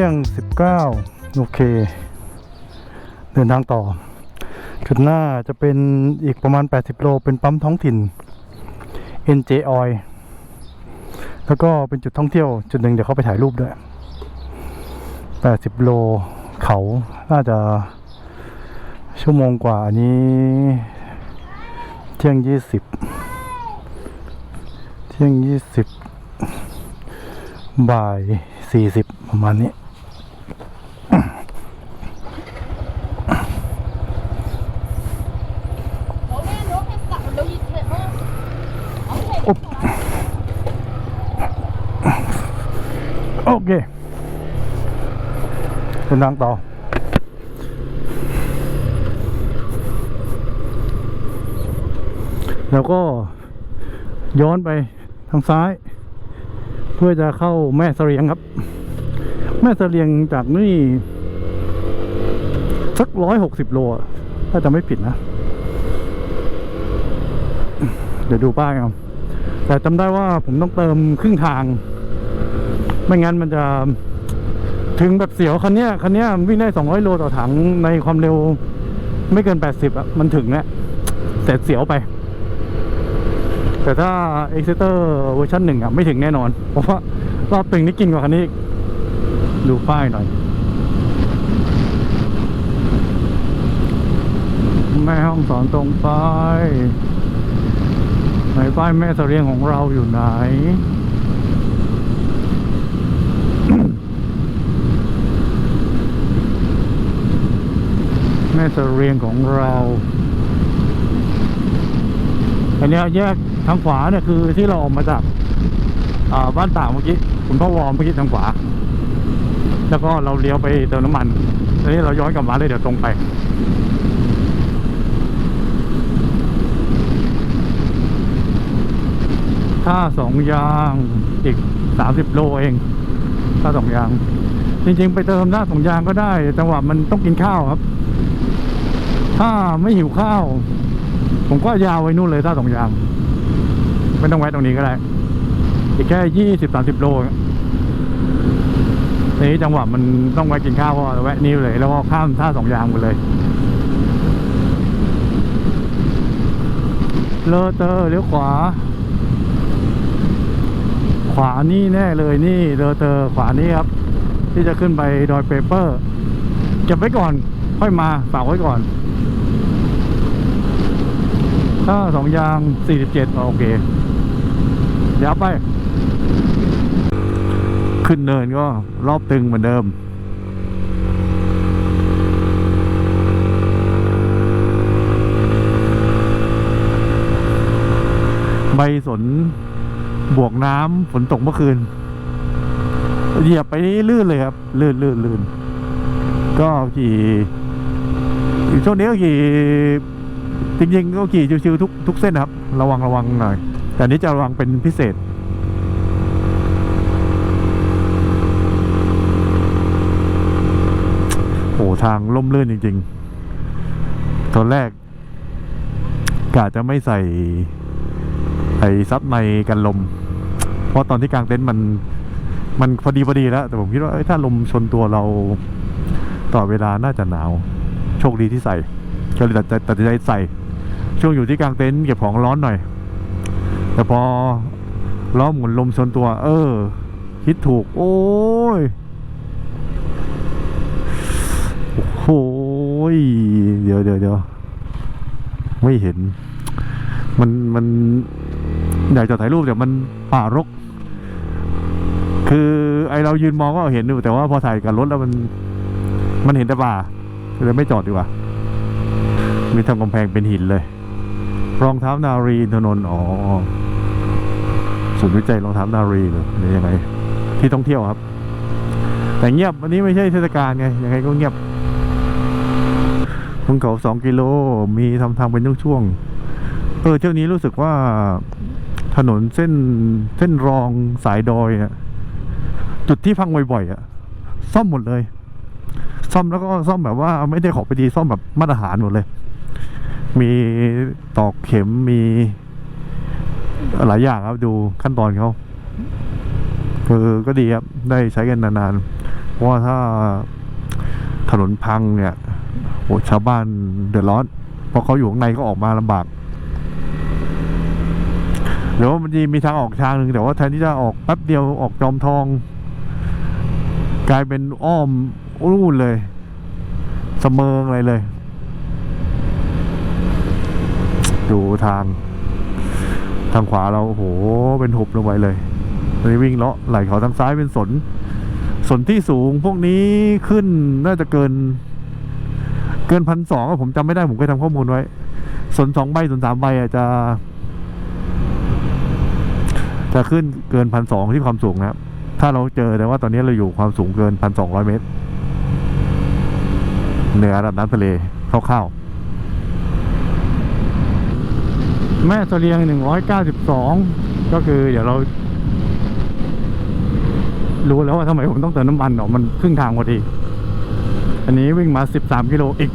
ที่ยง 19 โอเค เดินทางต่อ จุดหน้าจะเป็นอีกประมาณ 80 โล เป็นปั๊มท้องถิ่น NJ Oil แล้วก็เป็นจุดท่องเที่ยวจุดหนึ่งเดี๋ยวเขาไปถ่ายรูปด้วย 80 โลเขาน่าจะชั่วโมงกว่าอันนี้ เที่ยง 20 เที่ยง 20 บ่าย 40 ประมาณนี้ เคเดินทางต่อแล้วก็ย้อนไปทางซ้าย เพื่อจะเข้าแม่เสรียงครับ แม่เสรียงจากนี่สักร้อยหกสิบโลถ้าจะไม่ผิดนะ เดี๋ยวดูป้ายครับแต่จำได้ว่าผมต้องเติมครึ่งทาง ไม่งั้นมันจะถึงแบบเสียวคันนี้คันนี้วิ่งได้ 200 โลต่อถังในความเร็วไม่เกิน 80 อะ มันถึงแล้วแต่เสียวไป แต่ถ้า e x c e t e r เวอร์ชันหนึ่งอะ ไม่ถึงแน่นอน เพราะว่ารอบตึงนี่กินกว่าคันนี้ ดูป้ายหน่อย แม่ห้องสอนตรงไปไหนป้ายแม่เสรียงของเราอยู่ไหน ม่เสรียงของเรา อันนี้แยกทางขวาเนี่ยคือที่เราออกมาจากบ้านต่างเมื่อกี้คุณพ่อวอมเมื่อกี้ทางขวา แล้วก็เราเลี้ยวไปเติมน้ำมันตอนนี้เราย้อนกลับมาเลยเดี๋ยวตรงไปถ้าสองยางอีกสามสิบโลเองถ้าสองยาง จริงๆ ไปเติมหน้าสองยางก็ได้แต่ว่ามันต้องกินข้าวครับ ถ้าไม่หิวข้าว ผมก็ยาวไว้นู่นเลยถ้าสองยางไม่ต้องแวะตรงนี้ก็ได้อีกแค่ยี่สิบสามสิบโลนี้จังหวะมันต้องแวะกินข้าวก็แวะนี่เลย แล้วก็ข้ามท่าสองยางไปเลย เลอเตอร์เลี้ยวขวา ขวานี่แน่เลยนี่เลอเตอร์ขวานี่ครับ ที่จะขึ้นไปดอยเปเปอร์เก็บไว้ก่อน ค่อยมาฝากไว้ก่อน ถ้าสองยาง 47 โอเคเดี๋ยวไป ขึ้นเนินก็รอบตึงเหมือนเดิมใบสนบวกน้ำฝนตกเมื่อคืน เหยียบไปนี่ลื่นเลยครับ ลื่นลื่นลื่นก็ขี่ช่วงนี้ก็ขี่ จริงๆก็ขี่ชิวๆทุกทุกเส้นนะครับ ระวังระวังหน่อย แต่นี้จะระวังเป็นพิเศษ โอ้ทางล่มลื่นจริง ๆ ตอนแรกกะจะไม่ใส่ไอ้ซับในกันลม เพราะตอนที่กลางเต็นท์มันมันพอดีพอดีแล้ว แต่ผมคิดว่าถ้าลมชนตัวเราต่อเวลาน่าจะหนาว โชคดีที่ใส่ ก็เลยตัดใจตัดใจใส่ ช่วงอยู่ที่กลางเต็นท์เก็บของร้อนหน่อย แต่พอล้อหมุนลมชนตัว เออ คิดถูก โอ้ยโอ้ยเดี๋ยวเดี๋ยวเดี๋ยวไม่เห็น มันมันอยากจะถ่ายรูปแต่มันป่ารก คือไอเรายืนมองก็เห็นอยู่แต่ว่าพอถ่ายกับรถแล้วมัน มันเห็นแต่ป่าเลยไม่จอดดีกว่า มีทำกำแพงเป็นหินเลย รองเท้านารีถนนอ๋อศูนย์วิจัยรองเท้านารีเลยหรือยังไง ที่ท่องเที่ยวครับ แต่เงียบวันนี้ไม่ใช่เทศกาลไงยังไงก็เงียบบนเขาสองกิโลมีทำทางเป็นช่วงๆเออเที่ยวนี้รู้สึกว่าถนนเส้นเส้นรองสายดอยอะจุดที่พังบ่อยๆอะซ่อมหมดเลย ซ่อมแล้วก็ซ่อมแบบว่าไม่ได้ขอไปดีซ่อมแบบมาตรฐานหมดเลย มีตอกเข็มมี หลายอย่างครับดูขั้นตอนเขาคือก็ดีครับ ได้ใช้กันนานๆ เพราะว่าถ้าถนนพังเนี่ยโอ้ชาวบ้านเดือดร้อน เพราะเขาอยู่ข้างในก็ออกมาลำบากหรือว่ามันมีทางออกทางหนึ่งแต่ว่าแทนที่จะออกแป๊บเดียวออกจอมทอง กลายเป็นอ้อมนู่นเลยเสมออะไรเลย ดูทาง ทางขวาเราโอ้โหเป็นหุบลงไปเลยตอนนี้วิ่งเลาะไหลเขาทางซ้ายเป็นสน สนที่สูงพวกนี้ขึ้นน่าจะเกิน เกินพันสองผมจำไม่ได้ผมเคยทำข้อมูลไว้ สนสองใบสนสามใบอาจจะ จะขึ้นเกินพันสองที่ความสูงนะครับ ถ้าเราเจอแต่ว่าตอนนี้เราอยู่ความสูงเกินพันสองร้อยเมตรเหนือระดับน้ำทะเลคร่าวๆ แม่เสลียงหนึ่งร้อยเก้าสิบสองก็คือเดี๋ยวเรา รู้แล้วว่าทำไมผมต้องเติมน้ำมันเนาะมันครึ่งทางพอดี อันนี้วิ่งมาสิบสามกิโลอีก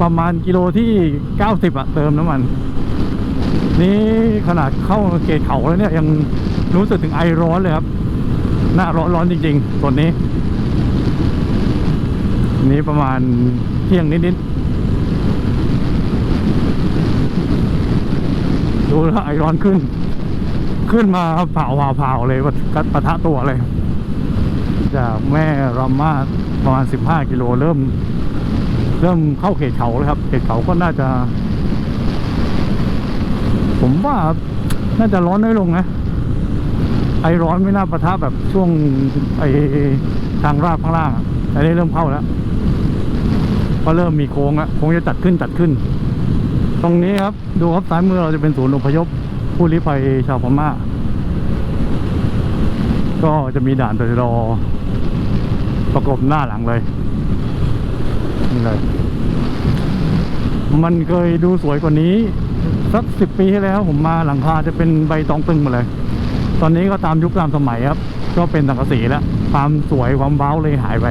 ประมาณกิโลที่เก้าสิบอะเติมน้ำมัน นี่ขนาดเข้าเกตเขาแล้วเนี่ย ยังรู้สึกถึงไอร้อนเลยครับ หน้าร้อนร้อนจริงๆส่วนนี้ นี้ประมาณเที่ยงนิดๆ ดูแล้วไอร้อนขึ้น ขึ้นมาเผาเผาเผาเลยปะปะทะตัวเลย จากแม่รามาประมาณสิบห้ากิโลเริ่ม เริ่มเข้าเขตเขาแล้วครับเขตเขาก็น่าจะ ผมว่าน่าจะร้อนน้อยลงนะไอร้อนไม่น่าปะทะแบบช่วงไอทางราบข้างล่างอะอันนี้เริ่มเข้าแล้ว ก็เริ่มมีโค้งแล้วโค้งจะจัดขึ้นจัดขึ้น ตรงนี้ครับดูครับซ้ายมือเราจะเป็นศูนย์อพยพผู้ลี้ภัยชาวพม่า ก็จะมีด่านตรอประกบหน้าหลังเลยนี่เลย มันเคยดูสวยกว่านี้ สักสิบปีที่แล้วผมมาหลังคาจะเป็นใบตองตึงหมาเลย ตอนนี้ก็ตามยุคตามสมัยครับ ก็เป็นสังกะสีแล้ว ความสวยความว้าวเลยหายไป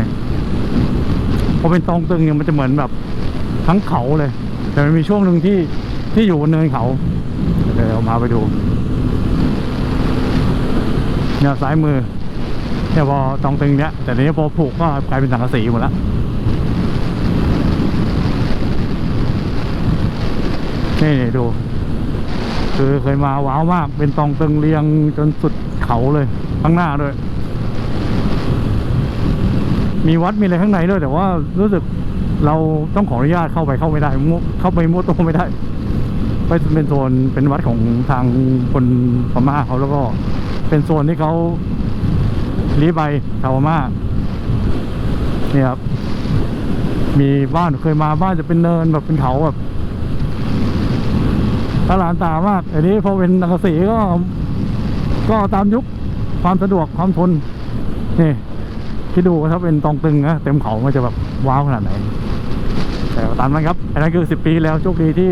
พอเป็นตองตึงเนี่ยมันจะเหมือนแบบทั้งเขาเลย แต่มันมีช่วงหนึ่งที่ที่อยู่บนเนินเขาเดี๋ยวเอามาไปดูเนี่ยซ้ายมือเนี่ยพอตองตึงเนี้ยแต่นี้พอผูกก็กลายเป็นสังกะสีหมดแล้วนี่ดู คือเคยมาว้าวมาก เป็นตองตึงเรียงจนสุดเขาเลย ข้างหน้าด้วย มีวัดมีอะไรข้างในด้วย แต่ว่ารู้สึก เราต้องขออนุญาตเข้าไปเข้าไม่ได้เข้าไปมั่วตัวไม่ได้ไปเป็นโซนเป็นวัดของทางคนพม่าเขาแล้วก็เป็นโซนที่เขาลี้ใบชาวพม่าเนี่ยครับมีบ้านเคยมาบ้านจะเป็นเนินแบบเป็นเขาแบบตลานตามากอันนี้พอเป็นนักสีก็ ก็ตามยุคความสะดวกความทนนี่คิดดูถ้าเป็นตองตึงนะเต็มเขามันจะแบบว้าวขนาดไหน แต่ตามนั้นครับ อันนั้นคือสิบปีแล้วโชคดีที่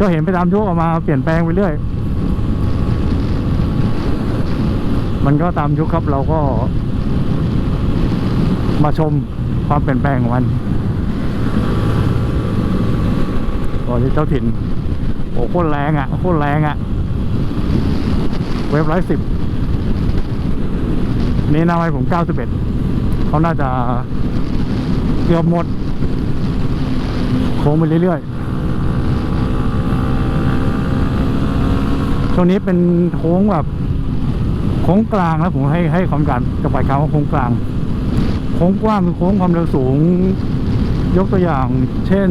ก็เห็นไปตามยุคออกมาเปลี่ยนแปลงไปเรื่อย มันก็ตามยุคครับเราก็ มาชมความเปลี่ยนแปลงของมันตอนนี้เจ้าถิ่น โอ้โคตรแรงอะโคตรแรงอะ เว็บร้อยสิบนี่นาไว้ผมเก้าสิบเอ็ดเขาน่าจะเกือบหมด ค้งไปเรื่อยๆช่วงนี้เป็นโค้งแบบโค้งกลางแล้วผมให้ให้ความการกับปลายคำว่าโค้งกลาง โค้งกว้างคือโค้งความเร็วสูง ยกตัวอย่าง เช่น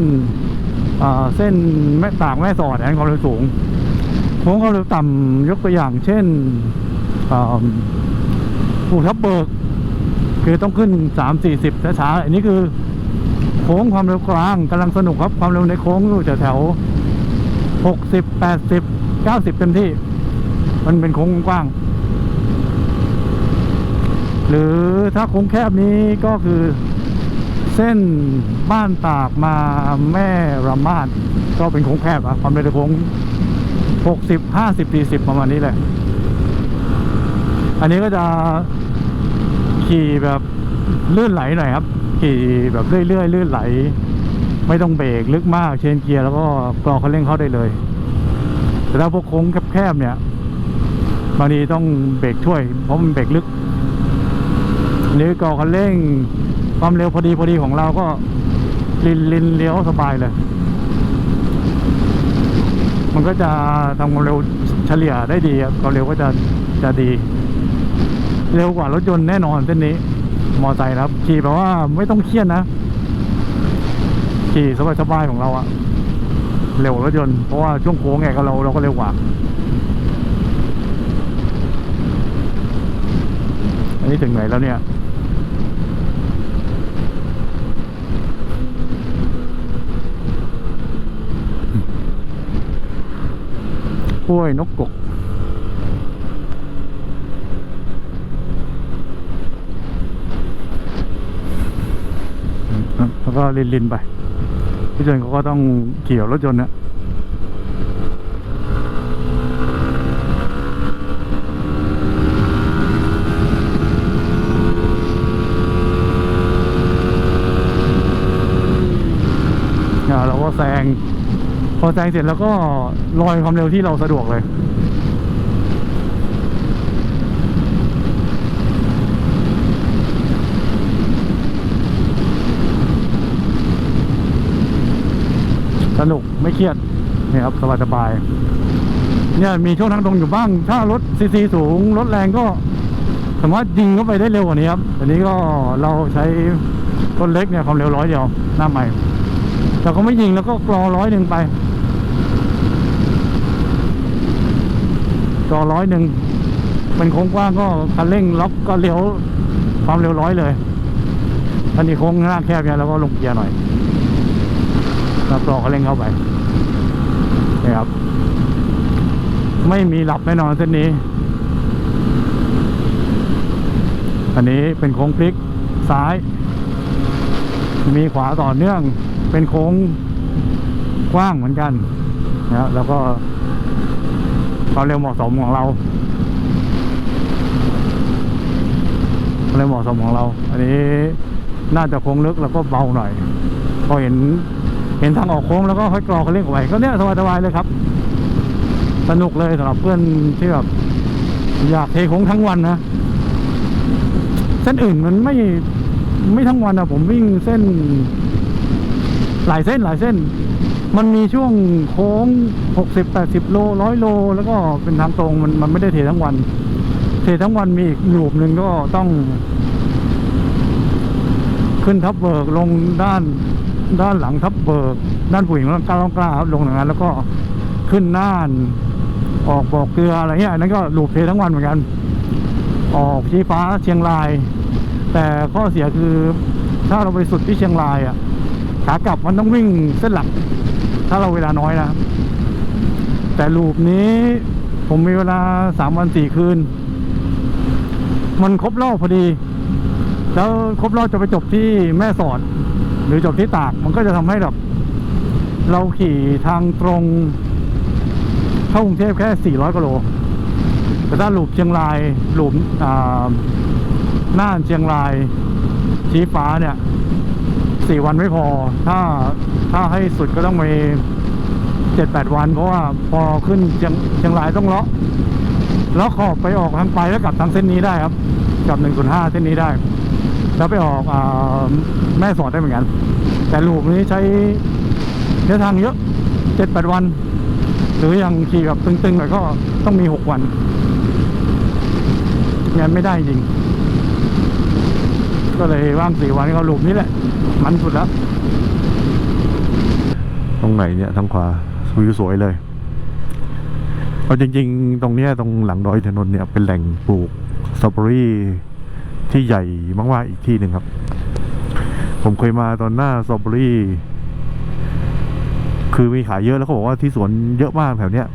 เส้นแม่ตากแม่สอดอันความเร็วสูง โค้งความเร็วต่ำยกตัวอย่าง เช่นอ่าภูทับเบิก คือต้องขึ้นสามสี่สิบช้าๆอันนี้คือ โค้งความเร็วกลางกำลังสนุกครับความเร็วในโค้งอยู่แถวหกสิบแปดสิบเก้าสิบเต็มที่ มันเป็นโค้งกว้าง หรือถ้าโค้งแคบนี้ก็คือ เส้นบ้านตากมาแม่ระมาดก็เป็นโค้งแคบอะความเร็วในโค้งหกสิบห้าสิบสี่สิบประมาณนี้แหละ อันนี้ก็จะขี่แบบลื่นไหลหน่อยครับ ขี่แบบเรื่อยๆลื่นไหล ไม่ต้องเบรกลึกมากเชนเกียร์แล้วก็กรอคันเร่งเข้าได้เลย แต่ถ้าพวกโค้งแคบๆเนี่ยบางทีต้องเบรกช่วย เพราะมันเบรกลึกหรือก่อคันเร่งความเร็วพอดีพอดีของเราก็ลินลินเลี้ยวสบายเลย มันก็จะทำความเร็วเฉลี่ยได้ดีครับความเร็วก็จะจะดี เร็วกว่ารถยนต์แน่นอนเส้นนี้ มอไซค์ครับ ขี่แบบว่าไม่ต้องเครียดนะ ขี่สบายๆของเราอะเร็วรถยนต์เพราะว่าช่วงโค้งไงก็เราเราก็เร็วกว่า อันนี้ถึงไหนแล้วเนี่ยห้วยนกกก แล้วก็ลินลินๆไปพี่เจนเขาก็ต้องเกี่ยวรถยนต์นะอ่าเราก็แซงพอแซงเสร็จแล้วก็ลอยความเร็วที่เราสะดวกเลย นุกไม่เครียดนี่ครับสบายสบายเนี่ยมีช่วงทางตรงอยู่บ้าง ถ้ารถซีซีสูงรถแรงก็สามารถยิงเข้าไปได้เร็วกว่านี้ครับอันนี้ก็เราใช้ต้นเล็กเนี่ยความเร็วร้อยเดียวหน้าใหม่แต่ก็ไม่ยิงแล้วก็กรอร้อยหนึ่งไปกรอร้อยหนึ่งเป็นโค้งกว้างก็คันเร่งล็อกก็เลี้ยวความเร็วร้อยเลยอันนี้โค้งหน้าแคบเนี่ยเราก็ลงเกียร์หน่อย แล้วกรอกเขาเร่งเข้าไปนี่ครับ ไม่มีหลับแน่นอนเส้นนี้ อันนี้เป็นโค้งพลิกซ้าย มีขวาต่อเนื่อง เป็นโค้งกว้างเหมือนกันนะแล้วก็ความเร็วเหมาะสมของเราความเร็วเหมาะสมของเรา อันนี้น่าจะโค้งลึกแล้วก็เบาหน่อยพอเห็น เห็นทางออกโค้งแล้วก็ค่อยกรอเขาเร่งออกไปก็เนี่ยสบายๆเลยครับ สนุกเลยสำหรับเพื่อนที่แบบอยากเทโค้งทั้งวันนะเส้นอื่นมันไม่ไม่ทั้งวันอะผมวิ่งเส้น หลายเส้นหลายเส้น มันมีช่วงโค้งหกสิบแปดสิบโลร้อยโล แล้วก็เป็นทางตรงมันมันไม่ได้เททั้งวัน เททั้งวันมีอีกลูปหนึ่งก็ต้อง ขึ้นทับเบิกลงด้าน ด้านหลังทับเบิกด้านผู้หญิงกล้าต้องกล้าครับลงอย่างนั้นแล้วก็ขึ้นน่าน ออกบอกเกลืออะไรเงี้ยอันนั้นก็ลูปเททั้งวันเหมือนกัน ออกชี้ฟ้าเชียงราย แต่ข้อเสียคือถ้าเราไปสุดที่เชียงรายอะขากลับมันต้องวิ่งเส้นหลัก ถ้าเราเวลาน้อยนะแต่ลูปนี้ผมมีเวลาสามวันสี่คืน มันครบรอบพอดี แล้วครบรอบจะไปจบที่แม่สอด หรือจบที่ตากมันก็จะทำให้แบบเราขี่ทางตรงเข้ากรุงเทพแค่ 400กิโลแต่ถ้าหลูปเชียงรายหลูปอ่าน่านเชียงรายชี้ฟ้าเนี่ยสี่วันไม่พอ ถ้าถ้าให้สุดก็ต้องไปเจ็ดแปดวัน เพราะว่าพอขึ้นเชียงเชียงรายต้องเลาะเลาะขอบไปออกทางไปแล้วกลับทางเส้นนี้ได้ครับกลับหนึ่งส่วนห้าเส้นนี้ได้ แล้วไปออกอแม่สอดได้เหมือนกัน แต่ลูกนี้ใช้เนื้อทางเยอะเจ็ดแปดวัน หรืออย่างขี่แบบตึงๆหน่อยก็ต้องมีหกวันงั้นไม่ได้จริง ก็เลยว่างสี่วันก็ลูกนี้แหละ มันสุดแล้ว ตรงไหนเนี่ยทางขวาวิวสวยเลยเอาจริง ๆ ตรงเนี้ยตรงหลังดอยถนนเนี่ยเป็นแหล่งปลูกสตรอเบอรี่ ที่ใหญ่มากๆอีกที่หนึ่งครับ ผมเคยมาตอนหน้าสตรอเบอรี่คือมีขายเยอะแล้วเขาบอกว่าที่สวนเยอะมากแถวเนี้ย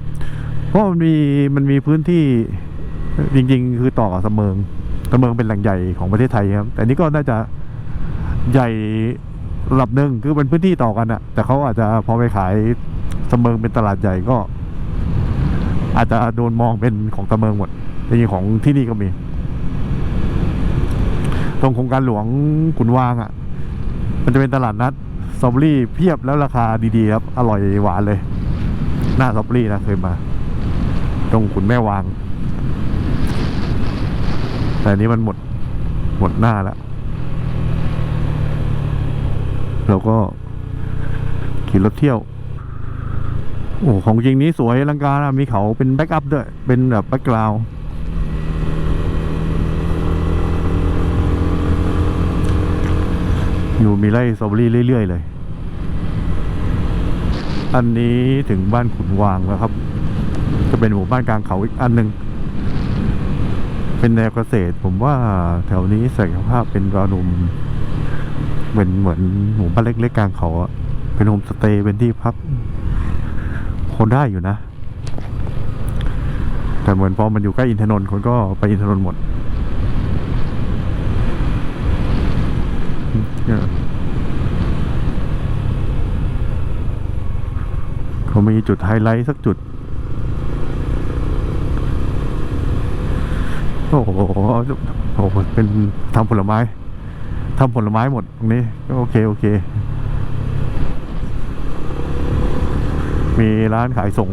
เพราะมันมีมันมีพื้นที่จริง ๆ คือต่อกับเสมิงเสมิงเป็นแหล่งใหญ่ของประเทศไทยครับ แต่นี่ก็น่าจะใหญ่ระดับหนึ่งคือเป็นพื้นที่ต่อกันอะแต่เขาอาจจะพอไปขายเสมิงเป็นตลาดใหญ่ก็ อาจจะโดนมองเป็นของเสมิงหมดจริงๆของที่นี่ก็มี ตรงโครงการหลวงขุนวางอะ่ะ มันจะเป็นตลาดนัดสตรอเบอรี่เพียบแล้วราคาดีๆครับ อร่อยหวานเลย หน้าสตรอเบอรี่นะเคยมา ตรงขุนแม่วาง แต่อันนี้มันหมดหมดหน้าแล้วเราก็ขี่รถเที่ยว โอ้ของจริงนี้สวยอลังการอะมีเขาเป็นแบ็กอัพด้วย เป็นแบบแบ็กกราวด์ อยู่มีไร่สตรอเบอรี่เรื่อย ๆ เลย อันนี้ถึงบ้านขุนวางแล้วครับ จะเป็นหมู่บ้านกลางเขาอีกอันหนึ่งเป็นแนวเกษตร ผมว่าแถวนี้ศักยภาพเป็นรานุมเป็นเหมือนหมู่บ้านเล็กๆกลางเขาอะเป็นโฮมสเตย์เป็นที่พักคนได้อยู่นะ แต่เหมือนพอมันอยู่ใกล้อินทนนท์คนก็ไปอินทนนท์หมด เขามีจุดไฮไลท์สักจุด โอ้โหโอ้โหเป็นทำผลไม้ทำผลไม้หมดตรงนี้ก็โอเค โอเค มีร้านขายส่ง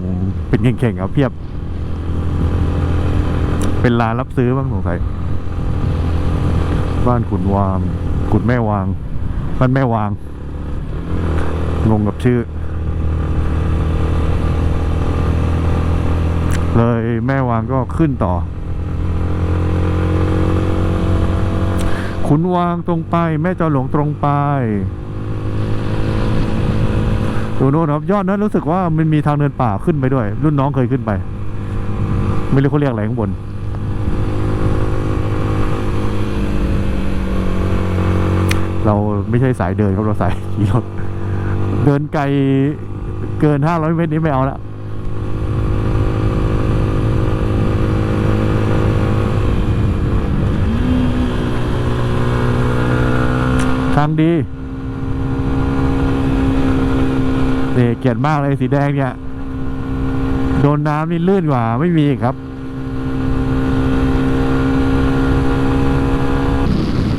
เป็นเข่งๆเอาเพียบ เป็นร้านรับซื้อบ้างสงสัยบ้านขุนวาง ขุนแม่วาง บ้านแม่วาง งงกับชื่อ เลยแม่วางก็ขึ้นต่อ ขุนวางตรงไป แม่จอหลวงตรงไปดูโน่นครับยอดนั้นรู้สึกว่ามันมีทางเดินป่าขึ้นไปด้วย รุ่นน้องเคยขึ้นไป ไม่รู้เขาเรียกอะไรข้างบน เราไม่ใช่สายเดินครับเราสายขี่รถเดินไกลเกินห้าร้อยเมตรนี้ไม่เอาละทางดีเนี่เกลียดมากเลยสีแดงเนี่ย โดนน้ำนี่ลื่นกว่าไม่มีครับ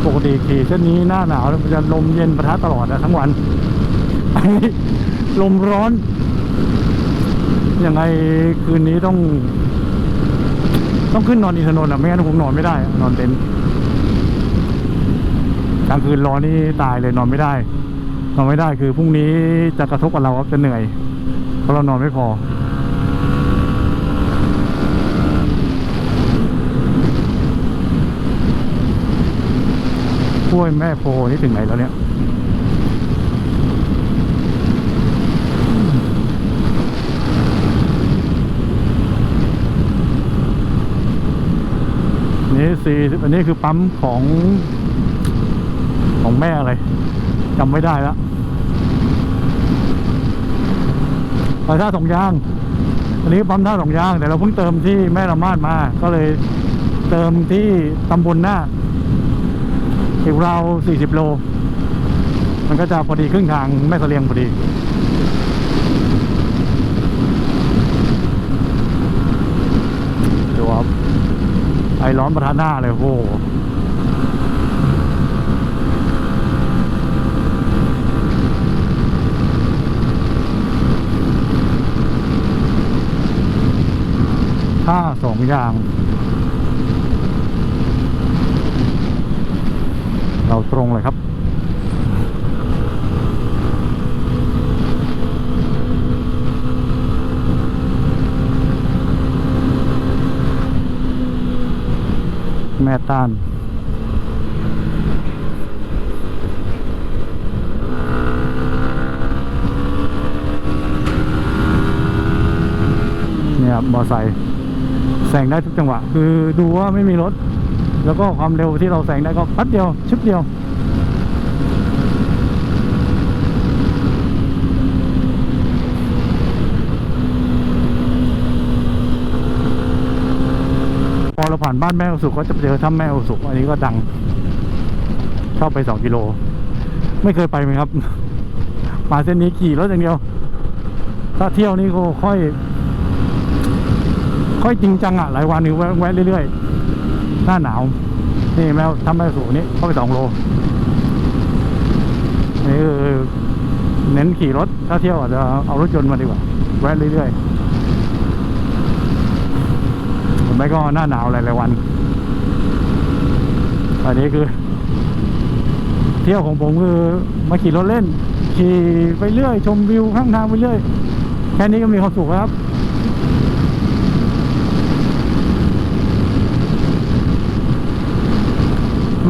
ปก ติขี่เส้นนี้หน้าหนาวแล้วมันจะลมเย็นประทะตลอดนะทั้งวันอันนี้ลมร้อน ยังไงคืนนี้ต้อง ต้องขึ้นนอนอินทนนท์อะไม่งั้นผมนอนไม่ได้อะนอนเต็นท์กลางคืนร้อนนี่ตายเลยนอนไม่ได้ นอนไม่ได้คือพรุ่งนี้จะกระทบกับเราครับจะเหนื่อยเพราะเรานอนไม่พอ ห้วยแม่โพนี่ถึงไหนแล้วเนี่ยนี่สี่อันนี้คือปั๊มของของแม่อะไรจำไม่ได้แล้วไปท่าสองยาง อันนี้ปั๊มท่าสองยางแต่เราเพิ่งเติมที่แม่ละมาดมา ก็เลยเติมที่ตำบลหน้า อีกราว 40 โล มันก็จะพอดีครึ่งทางแม่สเสลียงพอดี ดูครับ ไอ้ร้อนประทานหน้าเลยโอ้โหท่าสองอย่าง เราตรงเลยครับ แม่ตานเนี่ยครับมอไซค์แซงได้ทุกจังหวะ คือดูว่าไม่มีรถ แล้วก็ความเร็วที่เราแซงได้ก็ปั๊บเดียวชึบเดียว พอเราผ่านบ้านแม่อุสุก็จะเจอถ้ำแม่อุสุอันนี้ก็ดัง เข้าไปสองกิโล ไม่เคยไปไหมครับ มาเส้นนี้ขี่รถอย่างเดียว ถ้าเที่ยวนี่ก็ค่อย ค่อยจริงจังอะหลายวันนี้แวะแวะเรื่อยๆ หน้าหนาว นี่แมวทำแม่สูนี่เข้าไปสองโลนี่คือเน้นขี่รถถ้าเที่ยวอาจจะเอารถยนต์มาดีกว่าแวะเรื่อยๆผมไม่ก็หน้าหนาวหลายๆวันอันนี้คือ เที่ยวของผมคือมาขี่รถเล่น ขี่ไปเรื่อย ชมวิวข้างทางไปเรื่อย แค่นี้ก็มีความสุขแล้วครับ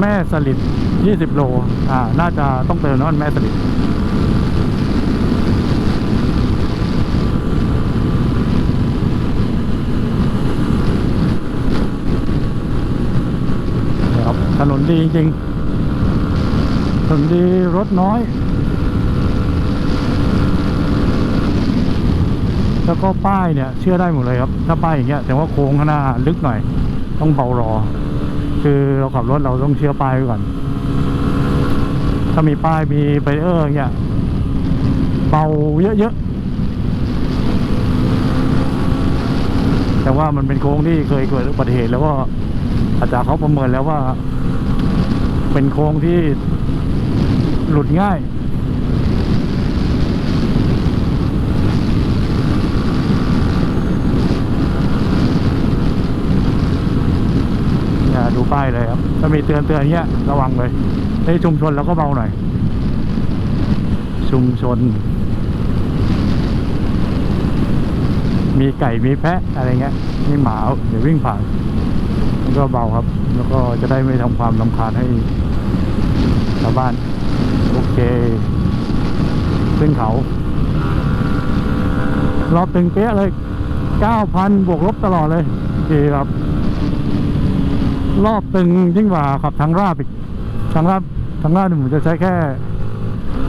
แม่สลิด20 โล อ่า น่าจะต้องเติมน้ำมันแม่สลิดนะครับถนนดีจริงถนนดีรถน้อย แล้วก็ป้ายเนี่ย เชื่อได้หมดเลยครับ ถ้าป้ายอย่างเงี้ยแต่ว่าโค้งข้างหน้าลึกหน่อย ต้องเบารอ คือเราขับรถเราต้องเชื่อป้ายก่อน ถ้ามีป้ายมีไบเออร์เงี้ยเบาเยอะๆ แต่ว่ามันเป็นโค้งที่เคยเกิดอุบัติเหตุแล้วก็อาจารย์เขาประเมินแล้วว่า เป็นโค้งที่หลุดง่าย อย่าดู ป้ายเลยครับถ้ามีเตือนเตือนเงี้ยระวังเลยในชุมชนเราก็เบาหน่อย ชุมชน มีไก่มีแพะอะไรเงี้ยมีหมาเดี๋ยววิ่งผ่านมันก็เบาครับ แล้วก็จะได้ไม่ทำความลำคาญให้ชาวบ้าน โอเค ขึ้นเขา รอบตึงเป๊ะเลย 9,000 บวกลบตลอดเลยดีครับ รอบตึงยิ่งกว่าขับทางราบอีกทางราบทางราบเนี่ยผมจะใช้แค่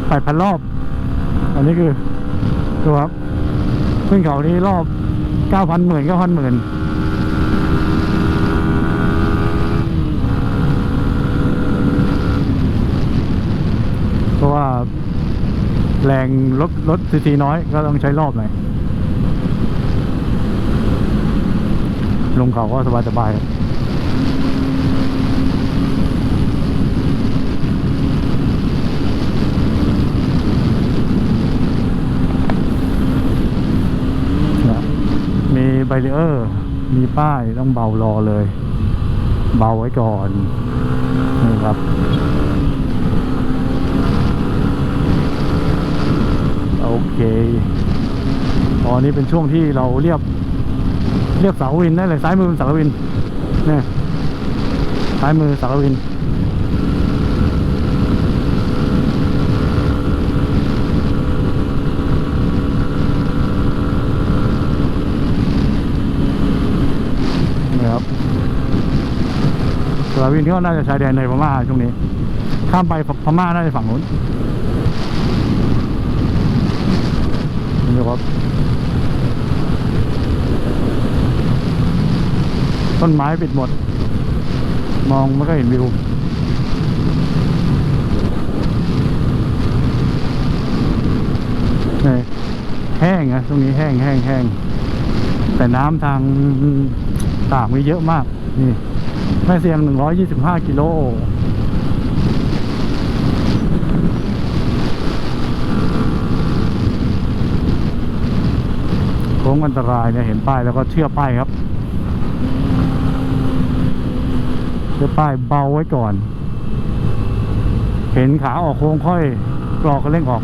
แปดพันรอบ อันนี้คือดูครับขึ้นเขานี้รอบเก้าพันหมื่นเก้าพันหมื่นเพราะว่าแรงรถรถซีซีน้อยก็ต้องใช้รอบหน่อยลงเขาก็สบายสบายมีไบเรอร์มีป้ายต้องเบารอเลย เบาไว้ก่อนนี่ครับโอเคตอนนี้เป็นช่วงที่เราเรียบ เรียบเสาวินได้เลยซ้ายมือเป็นสาวินเนี่ยซ้ายมือเสาวินนะครับส ลาวินก็น่าจะชายแดนในพม่าช่วงนี้ ข้ามไปพม่าน่าจะฝั่งนู้นนี่ครับต้นไม้ปิดหมด มองไม่ก็เห็นวิวนี่แห้งนะตรงนี้แห้งแห้งแห้งแต่น้ำทางตากมีเยอะมาก นี่ ม่เสียง 125 กิโลโค้งอันตรายเนี่ยเห็นป้ายแล้วก็เชื่อป้ายครับเชื่อป้ายเบาไว้ก่อน เห็นขาออกโค้งค่อยกรอกกระเร่งออก